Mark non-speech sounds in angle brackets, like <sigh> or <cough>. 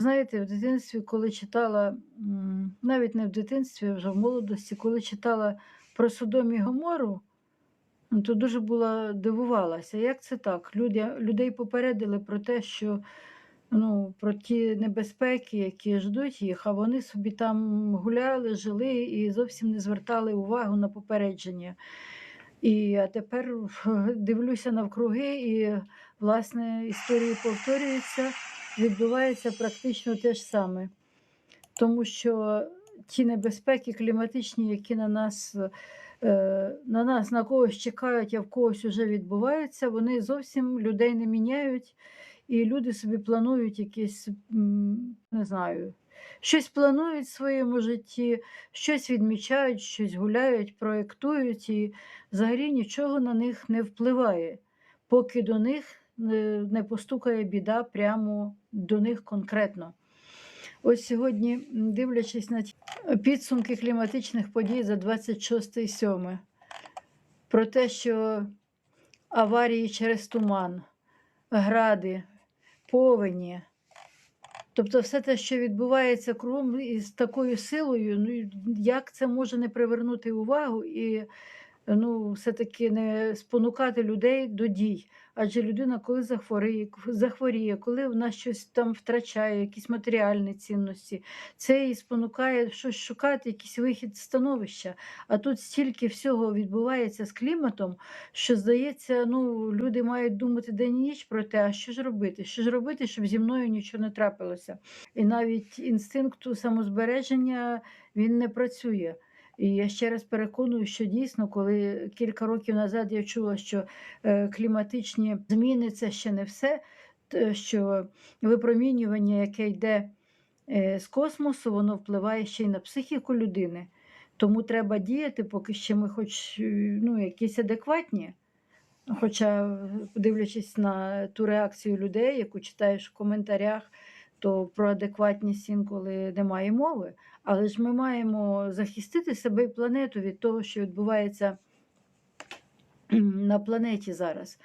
Знаєте, в дитинстві, коли читала, навіть не в дитинстві, а вже в молодості, коли читала про Содом і Гомору, ну, то дуже була дивувалася, як це так? Люди, людей попередили про те, що ну, про ті небезпеки, які ждуть їх, а вони собі там гуляли, жили і зовсім не звертали увагу на попередження. І а тепер дивлюся навкруги, і власне історії повторюються, відбувається практично те ж саме. Тому що ті небезпеки кліматичні, які на нас, е, на нас, на когось чекають, а в когось вже відбуваються, вони зовсім людей не міняють. І люди собі планують якісь, не знаю, щось планують в своєму житті, щось відмічають, щось гуляють, проєктують, і взагалі нічого на них не впливає, поки до них не, постукає біда прямо до них конкретно. Ось сьогодні, дивлячись на підсумки кліматичних подій за 26.07, про те, що аварії через туман, гради, повені. Тобто все те, що відбувається кругом із такою силою, ну як це може не привернути увагу і ну, все-таки не спонукати людей до дій. Адже людина, коли захворіє, захворіє, коли вона щось там втрачає, якісь матеріальні цінності, це і спонукає щось шукати, якийсь вихід становища. А тут стільки всього відбувається з кліматом, що здається, ну люди мають думати день і ніч про те, а що ж робити? Що ж робити, щоб зі мною нічого не трапилося? І навіть інстинкту самозбереження він не працює. І я ще раз переконую, що дійсно, коли кілька років назад я чула, що е, кліматичні зміни це ще не все, що випромінювання, яке йде е, з космосу, воно впливає ще й на психіку людини. Тому треба діяти, поки ще ми хоч е, ну, якісь адекватні. Хоча, дивлячись на ту реакцію людей, яку читаєш в коментарях, то про адекватність інколи немає мови. Але ж ми маємо захистити себе і планету від того, що відбувається <clears throat> на планеті зараз.